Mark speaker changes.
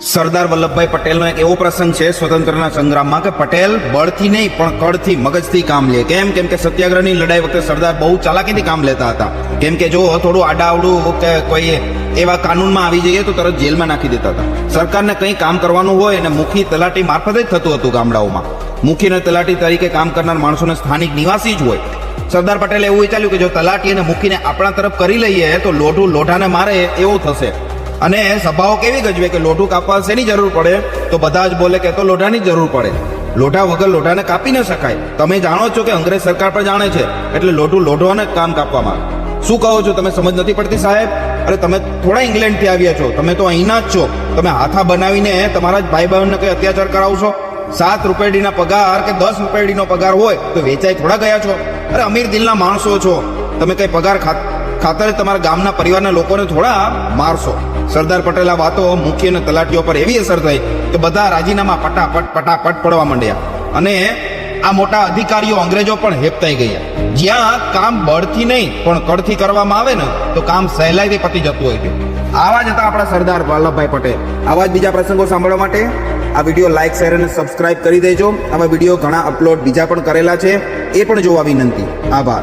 Speaker 1: સરદાર વલ્લભભાઈ પટેલનો એક એવો પ્રસંગ છે, સ્વતંત્રના સંગ્રામમાં કે પટેલ બળથી નહીં, પણ કળથી મગજથી કામ લે. કેમ? કેમ કે સત્યાગ્રહની લડાઈ વખતે સરદાર બહુ ચાલાકીથી કામ લેતા હતા. કેમ કે જો થોડું આડાવડું કે કોઈ એવા કાનૂનમાં આવી જઈએ તો તરત જેલમાં નાખી દેતા હતા. સરકારને કંઈ કામ કરવાનું હોય અને મુખી તલાટી મારફતે જ થતું હતું ગામડાઓમાં. મુખી અને તલાટી તરીકે કામ કરનાર માણસોને સ્થાનિક નિવાસી જ હોય. સરદાર પટેલે એવું વિચાર્યું કે જો તલાટી અને મુખીને આપણા તરફ કરી લઈએ તો લોઢું લોઢાને મારે, એવું થશે. અને સભાઓ કેવી ગજવે કે લોઢું કાપવા શેની જરૂર પડે? તો બધા જ બોલે કે તો લોઢાની જરૂર પડે. લોઢા વગર લોઢાને કાપી ન શકાય. તમે જાણો છો કે અંગ્રેજ સરકાર પણ જાણે છે, એટલે લોઢું લોઢવાને અને કામ કાપવામાં શું કહો છો તમે? સમજ નથી પડતી સાહેબ? અરે તમે થોડા ઇંગ્લેન્ડથી આવ્યા છો. તમે તો અહીંના જ છો. તમે હાથા બનાવીને તમારા જ ભાઈ બહેનને કંઈ અત્યાચાર કરાવશો સાત રૂપિયાડીના પગાર કે દસ રૂપિયાડીનો પગાર હોય તો વેચાઈ થોડા ગયા છો? અરે અમીર દિલના માણસો છો. તમે કંઈ પગાર ખાત- ખાતરે તમારા ગામના પરિવારના લોકોને થોડા મારશો. સરદાર પટેલ આ વાતો મુખ્ય અને તલાટીઓ પર એવી અસર થઈ કે બધા રાજીનામા પટાપટ પટાપટ પડવા માંડ્યા. અને આ મોટા અધિકારીઓ અંગ્રેજો પણ હેપતાઈ ગયા. જ્યાં કામ બળથી નહીં, પણ કળથી કરવામાં આવે ને, તો કામ સહેલાઈથી પતી જતું હોય છે. આવા જ હતા આપણા સરદાર વલ્લભભાઈ પટેલ. આવા જ બીજા પ્રસંગો સાંભળવા માટે આ વીડિયો લાઈક, શેર અને સબસ્ક્રાઇબ કરી દેજો. આવા વીડિયો ઘણા અપલોડ બીજા પણ કરેલા છે. એ પણ જોવા વિનંતી. આભાર.